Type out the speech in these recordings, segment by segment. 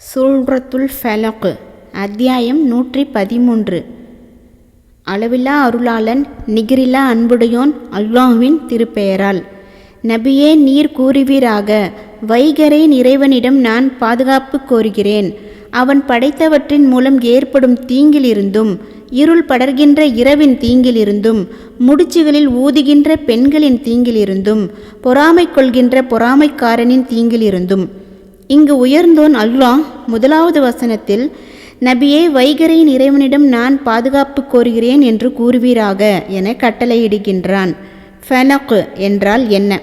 சூழ்ரத்துல் ஃபலக். அத்தியாயம் நூற்றி பதிமூன்று அளவில்லா அருளாளன் நிகரில்லா அன்புடையோன் அல்லாஹ்வின் திருப்பெயரால். நபியே நீர் கூறுவீராக. வைகரேன் இறைவனிடம் நான் பாதுகாப்பு கோருகிறேன். அவன் படைத்தவற்றின் மூலம் ஏற்படும் தீங்கிலிருந்தும் இருள் படர்கின்ற இரவின் தீங்கிலிருந்தும் முடிச்சுகளில் ஊதுகின்ற பெண்களின் தீங்கிலிருந்தும் பொறாமை கொள்கின்ற பொறாமைக்காரனின் தீங்கிலிருந்தும் இங்கு உயர்ந்தோன் அல்லாஹ் முதலாவது வசனத்தில் நபியே வைகரையின் இறைவனிடம் நான் பாதுகாப்பு கோருகிறேன் என்று கூறுவீராக என கட்டளையிடுகின்றான். ஃபலக் என்றால் என்ன?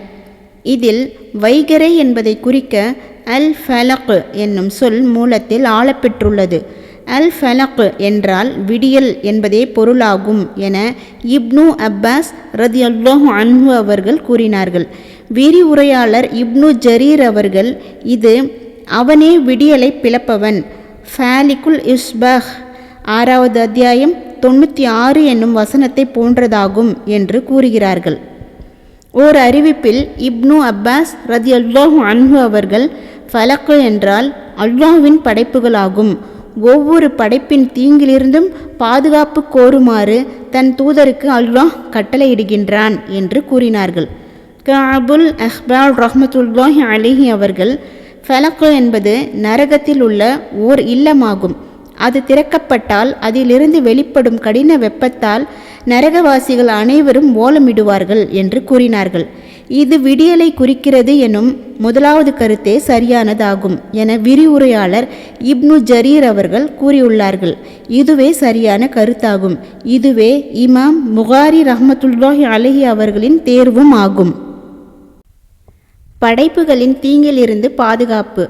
இதில் வைகரை என்பதை குறிக்க அல் ஃபலக் என்னும் சொல் மூலத்தில் ஆளப்பெற்றுள்ளது. அல் ஃபலக் என்றால் விடியல் என்பதே பொருளாகும் என இப்னு அப்பாஸ் ரதியல்லாஹு அன்ஹு அவர்கள் கூறினார்கள். விரிவுரையாளர் இப்னு ஜரீர் அவர்கள் இது அவனே விடியலை பிளப்பவன். ஃபேலிக்குல் இஸ்பஹ் ஆறாவது அத்தியாயம் தொண்ணூற்றி ஆறு என்னும் வசனத்தை போன்றதாகும் என்று கூறுகிறார்கள். ஓர் அறிவிப்பில் இப்னு அப்பாஸ் ரதி அல்லாஹு அன்பு அவர்கள் ஃபலக்கு என்றால் அல்லாஹ்வின் படைப்புகளாகும். ஒவ்வொரு படைப்பின் தீங்கிலிருந்தும் பாதுகாப்பு கோருமாறு தன் தூதருக்கு அல்லாஹ் கட்டளையிடுகின்றான் என்று கூறினார்கள். காபுல் அஹ்பால் ரஹ்மத்துல்லாஹி அலிஹி அவர்கள் ஃபலக்கு என்பது நரகத்தில் உள்ள ஓர் இல்லமாகும். அது திறக்கப்பட்டால் அதிலிருந்து வெளிப்படும் கடின வெப்பத்தால் நரகவாசிகள் அனைவரும் ஓலமிடுவார்கள் என்று கூறினார்கள். இது விடியலை குறிக்கிறது எனும் முதலாவது கருத்தே சரியானதாகும் என விரிவுரையாளர் இப்னு ஜரீர் அவர்கள் கூறியுள்ளார்கள். இதுவே சரியான கருத்தாகும். இதுவே இமாம் முகாரி ரஹமத்துல்லாஹி அலஹி அவர்களின் தேர்வும் ஆகும். படைப்புகளின் தீங்கிலிருந்து பாதுகாப்பு.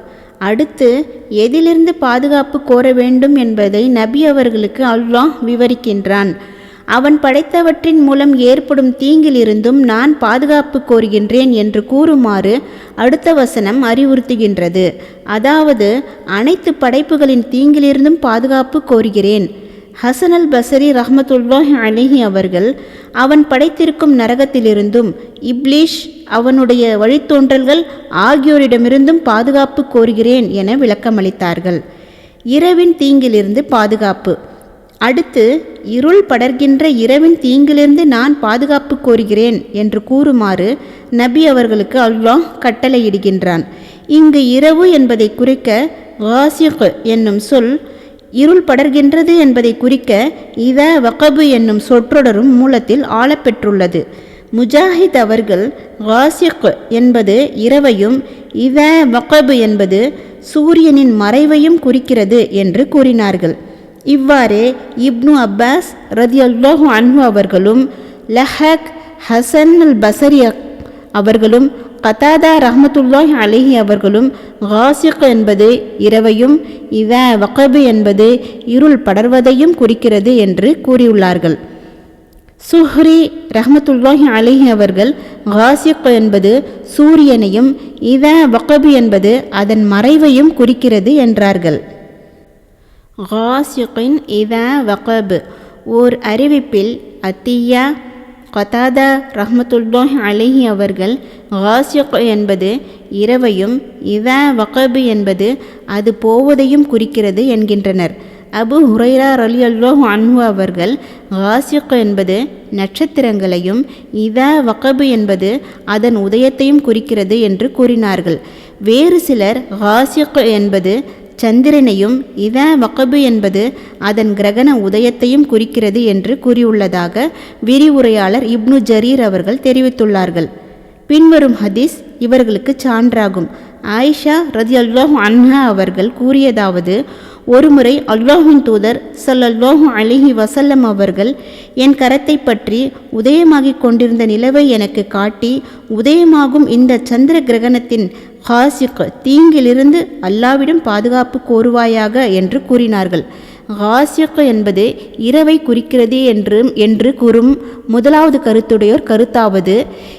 அடுத்து எதிலிருந்து பாதுகாப்பு கோர வேண்டும் என்பதை நபி அவர்களுக்கு அல்லாஹ் விவரிக்கின்றான். அவன் படைத்தவற்றின் மூலம் ஏற்படும் தீங்கிலிருந்தும் நான் பாதுகாப்பு கோருகின்றேன் என்று கூறுமாறு அடுத்த வசனம் அறிவுறுத்துகின்றது. அதாவது அனைத்து படைப்புகளின் தீங்கிலிருந்தும் பாதுகாப்பு கோருகிறேன். ஹசன் அல் பசரி ரஹமத்துல்லாஹ் அலிஹி அவர்கள் அவன் படைத்திருக்கும் நரகத்திலிருந்தும் இப்லீஷ் அவனுடைய வழித்தோன்றல்கள் ஆகியோரிடமிருந்தும் பாதுகாப்பு கோருகிறேன் என விளக்கமளித்தார்கள். இரவின் தீங்கிலிருந்து பாதுகாப்பு. அடுத்து இருள் படர்கின்ற இரவின் தீங்கிலிருந்து நான் பாதுகாப்பு கோருகிறேன் என்று கூறுமாறு நபி அவர்களுக்கு அல்லாஹ் கட்டளையிடுகின்றான். இங்கு இரவு என்பதை குறிக்க வாசிக் என்னும் சொல் இருள் படர்கின்றது என்பதை குறிக்க இத வகபு என்னும் சொற்றொடரும் மூலத்தில் ஆளப்பெற்றுள்ளது முஜாஹித் அவர்கள் வாசிக் என்பது இரவையும் இவ வக்கபு என்பது சூரியனின் மறைவையும் குறிக்கிறது என்று கூறினார்கள். இவ்வாறே இப்னு அப்பாஸ் ரதியல்லோஹு அன்ஹு அவர்களும் லஹக் ஹசன் அல் பசரி அவர்களும் கதாதா ரஹமத்துல்லாஹ் அலிஹி அவர்களும் ஹாசிக் என்பது இரவையும் இவ வக்கபு என்பது இருள் படர்வதையும் குறிக்கிறது என்று கூறியுள்ளார்கள். சுஹ்ரி ரஹமத்துல்லாஹி அலிஹி அவர்கள் காசிக் என்பது சூரியனையும் இவ வகபு என்பது அதன் மறைவையும் குறிக்கிறது என்றார்கள். காசிகின் இத வக்கபு ஓர் அறிவிப்பில் அத்தியா கதாதா ரஹமத்துல்லாஹ் அலிஹி அவர்கள் காசிக் என்பது இரவையும் இத வக்கபு என்பது அது போவதையும் குறிக்கிறது என்கின்றனர். அபு ஹுரைரா அலி அல்லாஹ் அன்ஹு அவர்கள் காசிக் என்பது நட்சத்திரங்களையும் இதா வகபு என்பது அதன் உதயத்தையும் குறிக்கிறது என்று கூறினார்கள். வேறு சிலர் காசிக் என்பது சந்திரனையும் இதா வகபு என்பது அதன் கிரகண உதயத்தையும் குறிக்கிறது என்று கூறியுள்ளதாக விரிவுரையாளர் இப்னு ஜரீர் அவர்கள் தெரிவித்துள்ளார்கள். பின்வரும் ஹதீஸ் இவர்களுக்கு சான்றாகும். ஆயிஷா ரதி அல்லாஹு அன்ஹா அவர்கள் கூறியதாவது ஒருமுறை அல்லாஹின் தூதர் சல்லல்லாஹு அலிஹி வசல்லம் அவர்கள் என் கரத்தை பற்றி உதயமாகிக் கொண்டிருந்த நிலவை எனக்கு காட்டி உதயமாகும் இந்த சந்திர கிரகணத்தின் ஹாசிக் தீங்கிலிருந்து அல்லாவிடம் பாதுகாப்பு கோருவாயாக என்று கூறினார்கள். ஹாசிக் என்பது இரவை குறிக்கிறது என்று என்று கூறும் முதலாவது கருத்துடையோர் கருத்தாவது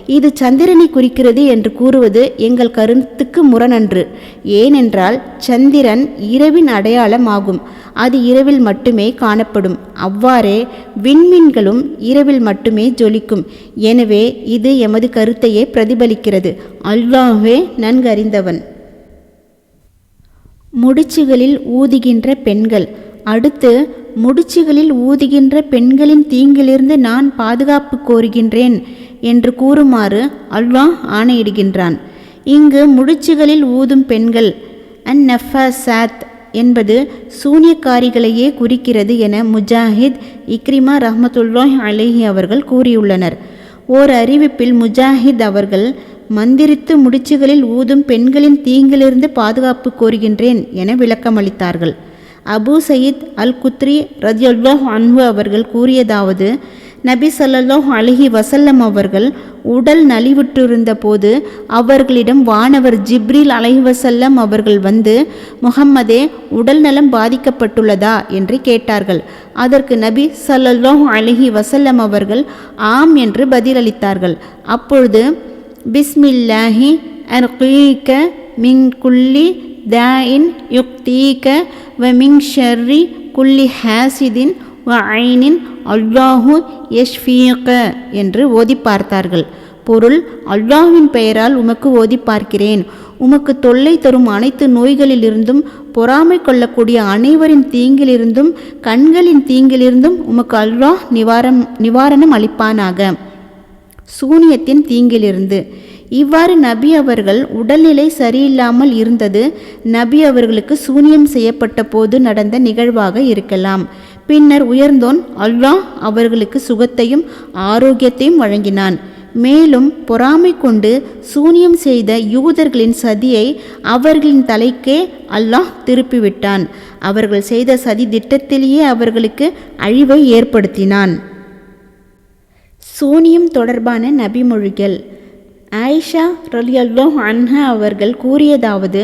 இது சந்திரனை குறிக்கிறது என்று கூறுவது எங்கள் கருத்துக்கு முரணன்று. ஏனென்றால் சந்திரன் இரவின் அடையாளம் ஆகும் அது இரவில் மட்டுமே காணப்படும். அவ்வாறே விண்மீன்களும் இரவில் மட்டுமே ஜொலிக்கும். எனவே இது எமது கருத்தையே பிரதிபலிக்கிறது. அல்லாஹே நன்கறிந்தவன். முடிச்சுகளில் ஊதுகின்ற பெண்கள் அடுத்து முடிச்சுகளில் ஊதுகின்ற பெண்களின் தீங்கிலிருந்து நான் பாதுகாப்பு கோருகின்றேன் என்று கூறுமாறு அல்வாஹ் ஆணையிடுகின்றான். இங்கு முடிச்சுகளில் ஊதும் பெண்கள் அன் சாத் என்பது சூனியக்காரிகளையே குறிக்கிறது என முஜாஹித் இக்ரிமா ரஹமத்துல்லாஹ் அலேஹி அவர்கள் கூறியுள்ளனர். ஓர் அறிவிப்பில் முஜாஹித் அவர்கள் மந்திரித்து முடிச்சுகளில் ஊதும் பெண்களின் தீங்கிலிருந்து பாதுகாப்பு கோருகின்றேன் என விளக்கமளித்தார்கள். அபு சயீத் அல் குத்ரி ரஜியுல்லாஹ் அன்பு அவர்கள் கூறியதாவது நபி சல்லல்லாஹ் அலஹி வசல்லம் அவர்கள் உடல் நலிவுற்றிருந்த போது அவர்களிடம் வானவர் ஜிப்ரில் அலஹி வசல்லம் அவர்கள் வந்து முகம்மதே உடல் நலம் பாதிக்கப்பட்டுள்ளதா? என்று கேட்டார்கள். அதற்கு நபி சல்லல்லாஹ் அலஹி வசல்லம் அவர்கள் ஆம் என்று பதிலளித்தார்கள். அப்பொழுது பிஸ்மில்லாஹி அர்கீக மின் குல்லி தாயின் யுக்தீக வமிங் ஷர்ரி குல்லி ஹாசிதின் வ ஐனின் அல்லாஹு யஷ்ஃபீக என்று ஓதி பார்த்தார்கள். பொருள் அல்லாஹ்வின் பெயரால் உமக்கு ஓதி பார்க்கிறேன். உமக்கு தொல்லை தரும் அனைத்து நோய்களிலிருந்தும் பொறாமை கொள்ளக்கூடிய அனைவரின் தீங்கிலிருந்தும் கண்களின் தீங்கிலிருந்தும் உமக்கு அல்லாஹ் நிவாரம் நிவாரணம் அளிப்பானாக. சூனியத்தின் தீங்கிலிருந்து. இவ்வாறு நபி அவர்கள் உடல்நிலை சரியில்லாமல் இருந்தது. நபி அவர்களுக்கு சூனியம் செய்யப்பட்ட போது நடந்த நிகழ்வாக இருக்கலாம். பின்னர் உயர்ந்தோன் அல்லாஹ் அவர்களுக்கு சுகத்தையும் ஆரோக்கியத்தையும் வழங்கினான். மேலும் பொறாமை கொண்டு சூனியம் செய்த யூதர்களின் சதியை அவர்களின் தலைக்கே அல்லாஹ் திருப்பிவிட்டான். அவர்கள் செய்த சதி திட்டத்திலேயே அவர்களுக்கு அழிவை ஏற்படுத்தினான். சூனியம் தொடர்பான நபிமொழிகள். ஆயிஷா ரலியல்லாஹு அன்ஹா அவர்கள் கூறியதாவது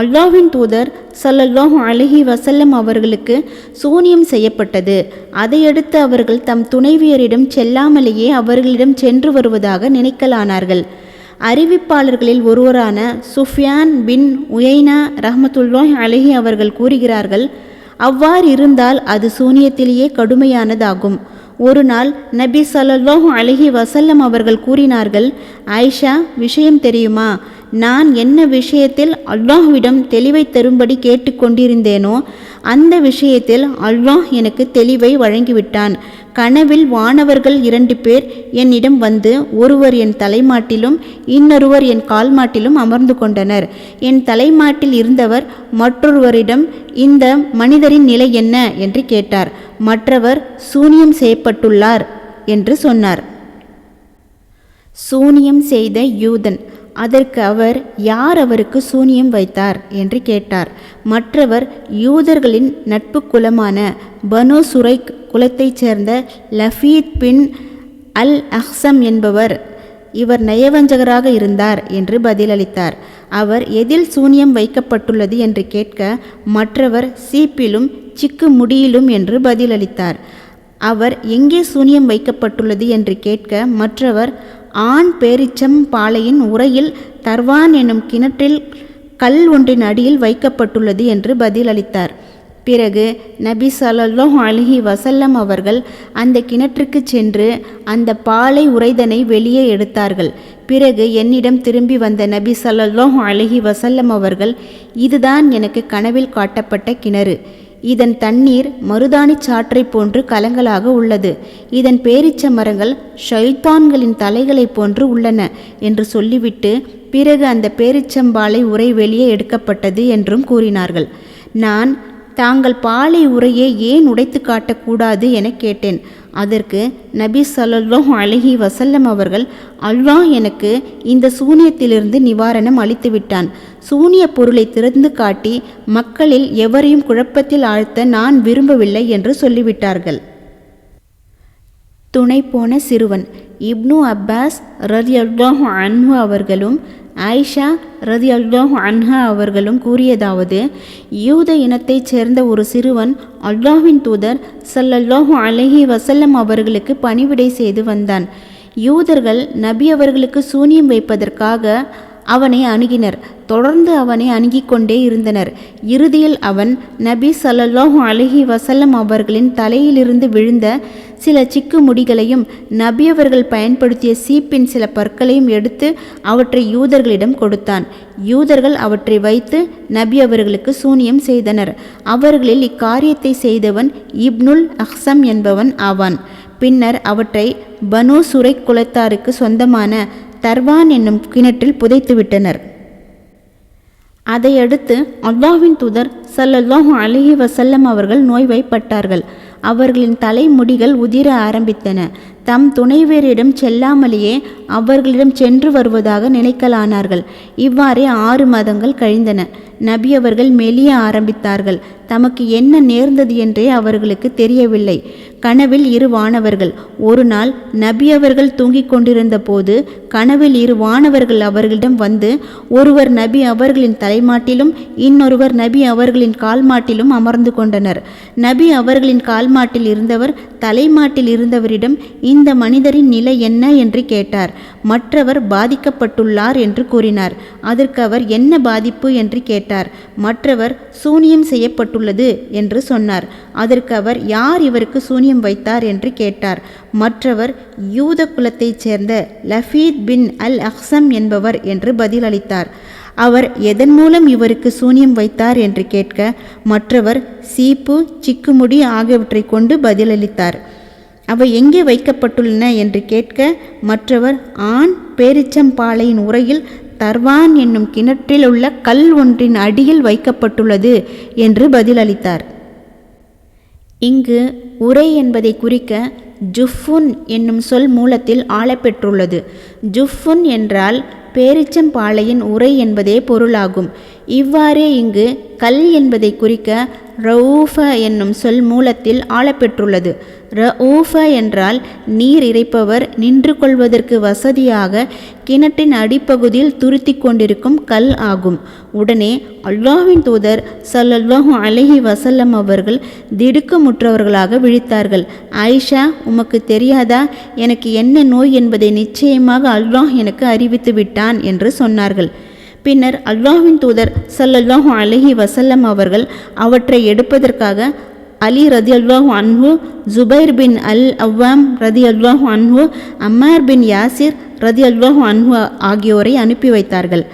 அல்லாஹின் தூதர் ஸல்லல்லாஹு அலஹி வசல்லம் அவர்களுக்கு சூனியம் செய்யப்பட்டது. அதையடுத்து அவர்கள் தம் துணைவியரிடம் செல்லாமலேயே அவர்களிடம் சென்று வருவதாக நினைக்கலானார்கள். அறிவிப்பாளர்களில் ஒருவரான சுஃபியான் பின் உயைனா ரஹமத்துல்லாஹ் அலஹி அவர்கள் கூறுகிறார்கள் அவ்வாறு இருந்தால் அது சூனியத்திலேயே கடுமையானதாகும். ஒரு நாள் நபி சல்லாஹூ அலஹி வசல்லம் அவர்கள் கூறினார்கள் ஆயிஷா விஷயம் தெரியுமா? நான் என்ன விஷயத்தில் அல்லாஹ்விடம் தெளிவை தரும்படி கேட்டுக்கொண்டிருந்தேனோ அந்த விஷயத்தில் அல்லாஹ் எனக்கு தெளிவை வழங்கிவிட்டான். கனவில் வானவர்கள் இரண்டு பேர் என்னிடம் வந்து ஒருவர் என் தலைமாட்டிலும் இன்னொருவர் என் கால்மாட்டிலும் அமர்ந்து கொண்டனர். என் தலைமாட்டில் இருந்தவர் மற்றொருவரிடம் இந்த மனிதரின் நிலை என்ன? என்று கேட்டார். மற்றவர் சூனியம் செய்யப்பட்டுள்ளார் என்று சொன்னார். சூனியம் செய்த யூதன் அதற்கு அவர் யார் அவருக்கு சூனியம் வைத்தார்? என்று கேட்டார். மற்றவர் யூதர்களின் நட்பு குலமான பனு சுரைக் குலத்தைச் சேர்ந்த லஃபீத் பின் அல் அஹ்சம் என்பவர் இவர் நயவஞ்சகராக இருந்தார் என்று பதிலளித்தார். அவர் எதில் சூனியம் வைக்கப்பட்டுள்ளது? என்று கேட்க மற்றவர் சீப்பிலும் சிக்கு முடியிலும் என்று பதிலளித்தார். அவர் எங்கே சூனியம் வைக்கப்பட்டுள்ளது? என்று கேட்க மற்றவர் ஆண் பேரிச்சம் பாலையின் உரையில் தர்வான் எனும் கிணற்றில் கல் ஒன்றின் அடியில் வைக்கப்பட்டுள்ளது என்று பதிலளித்தார். பிறகு நபி சலல்லோ அலைஹி வசல்லம் அவர்கள் அந்த கிணற்றுக்கு சென்று அந்த பாலை உறைதனை வெளியே எடுத்தார்கள். பிறகு என்னிடம் திரும்பி வந்த நபி ஸல்லல்லாஹு அலைஹி வசல்லம் அவர்கள் இதுதான் எனக்கு கனவில் காட்டப்பட்ட கிணறு. இதன் தண்ணீர் மருதாணி சாற்றை போன்று கலங்களாக உள்ளது. இதன் பேரிச்ச மரங்கள் ஷைத்தான்களின் தலைகளைப் போன்று உள்ளன என்று சொல்லிவிட்டு பிறகு அந்த பேரிச்சம்பாலை உரை வெளியே எடுக்கப்பட்டது என்றும் கூறினார்கள். நான் தாங்கள் பாலை உரையை ஏன் உடைத்து காட்டக்கூடாது என கேட்டேன். அதற்கு நபி ஸல்லல்லாஹு அழகி வசல்லம் அவர்கள் அல்லாஹ் எனக்கு இந்த சூனியத்திலிருந்து நிவாரணம் அளித்துவிட்டான். சூனிய பொருளை திறந்து காட்டி மக்களில் எவரையும் குழப்பத்தில் ஆழ்த்த நான் விரும்பவில்லை என்று சொல்லிவிட்டார்கள். துணை போன சிறுவன் இப்னு அப்பாஸ் ரதி அல்லாஹு அன்ஹு அவர்களும் ஆயிஷா ரதி அல்லாஹு அன்ஹா அவர்களும் கூறியதாவது யூத இனத்தைச் சேர்ந்த ஒரு சிறுவன் அல்லாஹ்வின் தூதர் சல்லல்லாஹு அலஹி வசல்லம் அவர்களுக்கு பணிவிடை செய்து வந்தான். யூதர்கள் நபி அவர்களுக்கு சூனியம் வைப்பதற்காக அவனை அணுகினர். தொடர்ந்து அவனை அணுகிக் கொண்டே இருந்தனர். இறுதியில் அவன் நபி சல்லல்லாஹ் அலஹி வசல்லம் அவர்களின் தலையிலிருந்து விழுந்த சில சிக்கு முடிகளையும் நபி அவர்கள் பயன்படுத்திய சீப்பின் சில பற்களையும் எடுத்து அவற்றை யூதர்களிடம் கொடுத்தான். யூதர்கள் அவற்றை வைத்து நபி அவர்களுக்கு சூனியம் செய்தனர். அவர்களில் இக்காரியத்தை செய்தவன் இப்னுல் அஹ்சம் என்பவன் ஆவான். பின்னர் அவற்றை பனு சுரை குலத்தாருக்கு சொந்தமான தர்வான் என்னும் கிணற்றில் புதைத்துவிட்டனர் அதையடுத்து அல்லாஹின் தூதர் சல்லல்லாஹு அலிஹி வசல்லம் அவர்கள் நோய்வாய்ப்பட்டார்கள். அவர்களின் தலைமுடிகள் உதிர ஆரம்பித்தன. தம் துணைவேரிடம் செல்லாமலேயே அவர்களிடம் சென்று வருவதாக நினைக்கலானார்கள். இவ்வாறே ஆறு மாதங்கள் கழிந்தன. நபி அவர்கள் மெலிய ஆரம்பித்தார்கள். தமக்கு என்ன நேர்ந்தது என்றே அவர்களுக்கு தெரியவில்லை. கனவில் இரு வானவர்கள். ஒரு நாள் நபி அவர்கள் தூங்கிக் கொண்டிருந்த போது கனவில் இரு வானவர்கள் அவர்களிடம் வந்து ஒருவர் நபி அவர்களின் தலைமாட்டிலும் இன்னொருவர் நபி அவர்களின் கால்மாட்டிலும் அமர்ந்து கொண்டனர். நபி அவர்களின் கால்மாட்டில் இருந்தவர் தலைமாட்டில் இருந்தவரிடம் இந்த இந்த மனிதரின் நிலை என்ன என்று கேட்டார். மற்றவர் பாதிக்கப்பட்டுள்ளார் என்று கூறினார். அதற்கு அவர் என்ன பாதிப்பு என்று கேட்டார். மற்றவர் சூனியம் செய்யப்பட்டுள்ளது என்று சொன்னார். அதற்கு அவர் யார் இவருக்கு சூனியம் வைத்தார் என்று கேட்டார். மற்றவர் யூத குலத்தைச் சேர்ந்த லஃபீத் பின் அல் அஹ்சம் என்பவர் என்று பதிலளித்தார். அவர் எதன் மூலம் இவருக்கு சூனியம் வைத்தார் என்று கேட்க மற்றவர் சீப்பு சிக்குமுடி ஆகியவற்றை கொண்டு பதிலளித்தார். அவை எங்கே வைக்கப்பட்டுள்ளன என்று கேட்க மற்றவர் ஆண் பேரிச்சம்பாளையின் உரையில் தர்வான் என்னும் கிணற்றில் உள்ள கல் ஒன்றின் அடியில் வைக்கப்பட்டுள்ளது என்று பதிலளித்தார். இங்கு உரை என்பதை குறிக்க ஜுஃபுன் என்னும் சொல் மூலத்தில் ஆளப்பெற்றுள்ளது ஜுஃபுன் என்றால் பேரிச்சம்பாளையின் உரை என்பதே பொருளாகும். இவ்வாறே இங்கு கல் என்பதை குறிக்க ரவுஃப என்னும் சொல் மூலத்தில் ஆளப்பெற்றுள்ளது. ரவுஃப என்றால் நீர் இறைப்பவர் நின்று கொள்வதற்கு வசதியாக கிணற்றின் அடிப்பகுதியில் துருத்தி கொண்டிருக்கும் கல் ஆகும். உடனே அல்லாஹின் தூதர் சல்லல்லாஹு அலஹி வசல்லம் அவர்கள் திடுக்கமுற்றவர்களாக விழித்தார்கள். ஆயிஷா உமக்கு தெரியாதா? எனக்கு என்ன நோய் என்பதை நிச்சயமாக அல்லாஹ் எனக்கு அறிவித்து விட்டான் என்று சொன்னார்கள். பின்னர் அல்லாஹின் தூதர் ஸல்லல்லாஹு அலஹி வசல்லம் அவர்கள் அவற்றை எடுப்பதற்காக அலி ரதி அல்வாஹு அன்ஹு ஜுபைர் பின் அல் அவ்வாம் ரதி அல்வாஹு அன்ஹு அம்மார் பின் யாசிர் ரதி அல்வாஹு அன்ஹு ஆகியோரை அனுப்பி வைத்தார்கள்.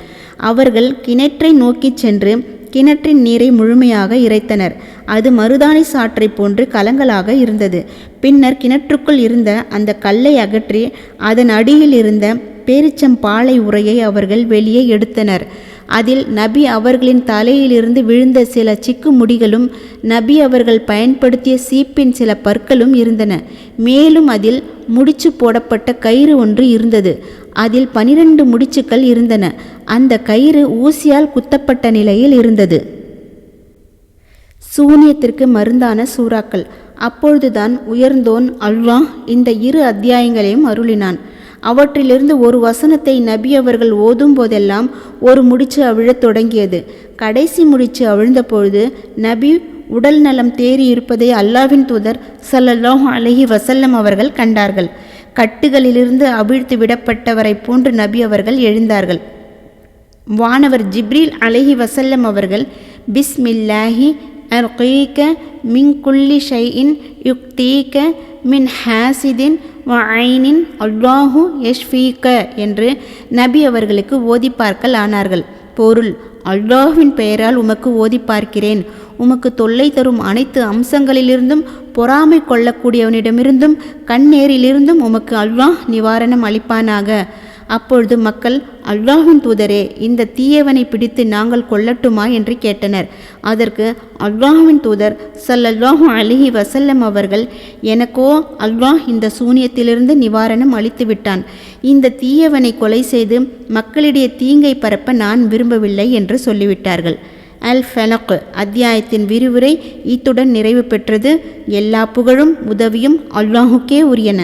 அவர்கள் கிணற்றை நோக்கிச் சென்று கிணற்றின் நீரை முழுமையாக இறைத்தனர். அது மருதாணி சாற்றை போன்று கலங்களாக இருந்தது. பின்னர் கிணற்றுக்குள் இருந்த அந்த கல்லை அகற்றி அதன் அடியில் இருந்த பேரிச்சம்பாலை உரையை அவர்கள் வெளியே எடுத்தனர். அதில் நபி அவர்களின் தலையிலிருந்து விழுந்த சில சிக்கு முடிகளும் நபி அவர்கள் பயன்படுத்திய சீப்பின் சில பற்களும் இருந்தன. மேலும் அதில் முடிச்சு போடப்பட்ட கயிறு ஒன்று இருந்தது. அதில் பனிரெண்டு முடிச்சுக்கள் இருந்தன. அந்த கயிறு ஊசியால் குத்தப்பட்ட நிலையில் இருந்தது. சூனியத்திற்கு மருந்தான சூறாக்கள். அப்பொழுதுதான் உயர்ந்தோன் அல்வா இந்த இரு அத்தியாயங்களையும் அருளினான். அவற்றிலிருந்து ஒரு வசனத்தை நபி அவர்கள் ஓதும் போதெல்லாம் ஒரு முடிச்சு அவிழத் தொடங்கியது. கடைசி முடிச்சு அவிழ்ந்தபொழுது நபி உடல் நலம் தேறி இருப்பதை அல்லாவின் தூதர் சல்லல்லாஹ் அலஹி வசல்லம் அவர்கள் கண்டார்கள். கட்டுகளிலிருந்து அவிழ்த்து விடப்பட்டவரைப் போன்று நபி அவர்கள் எழுந்தார்கள். வானவர் ஜிப்ரீல் அலஹி வசல்லம் அவர்கள் பிஸ்மில்லாஹி அர்கீக மிங்குல்லி ஷைஇன் யுக்தீக மின் ஹாசிதின் ஐனின் அல்லாஹு யஷ்ஃபீக என்று நபி அவர்களுக்கு ஓதி பார்க்கல் ஆனார்கள். பொருள் அல்லாஹுவின் பெயரால் உமக்கு ஓதி பார்க்கிறேன். உமக்கு தொல்லை தரும் அனைத்து அம்சங்களிலிருந்தும் பொறாமை கொள்ளக்கூடியவனிடமிருந்தும் கண்ணேரிலிருந்தும் உமக்கு அல்லாஹ் நிவாரணம் அளிப்பானாக. அப்பொழுது மக்கள் அல்லாஹின் தூதரே இந்த தீயவனை பிடித்து நாங்கள் கொல்லட்டுமா? என்று கேட்டனர். அதற்கு அல்லாஹ்வின் தூதர் ஸல்லல்லாஹு அலிஹி வசல்லம் அவர்கள் எனக்கோ அல்லாஹ் இந்த சூனியத்திலிருந்து நிவாரணம் அளித்து விட்டான் இந்த தீயவனை கொலை செய்து மக்களிடையே தீங்கை பரப்ப நான் விரும்பவில்லை என்று சொல்லிவிட்டார்கள். அல் ஃபெலக் அத்தியாயத்தின் விரிவுரை இத்துடன் நிறைவு பெற்றது. எல்லா புகழும் உதவியும் அல்லாஹுக்கே உரியன.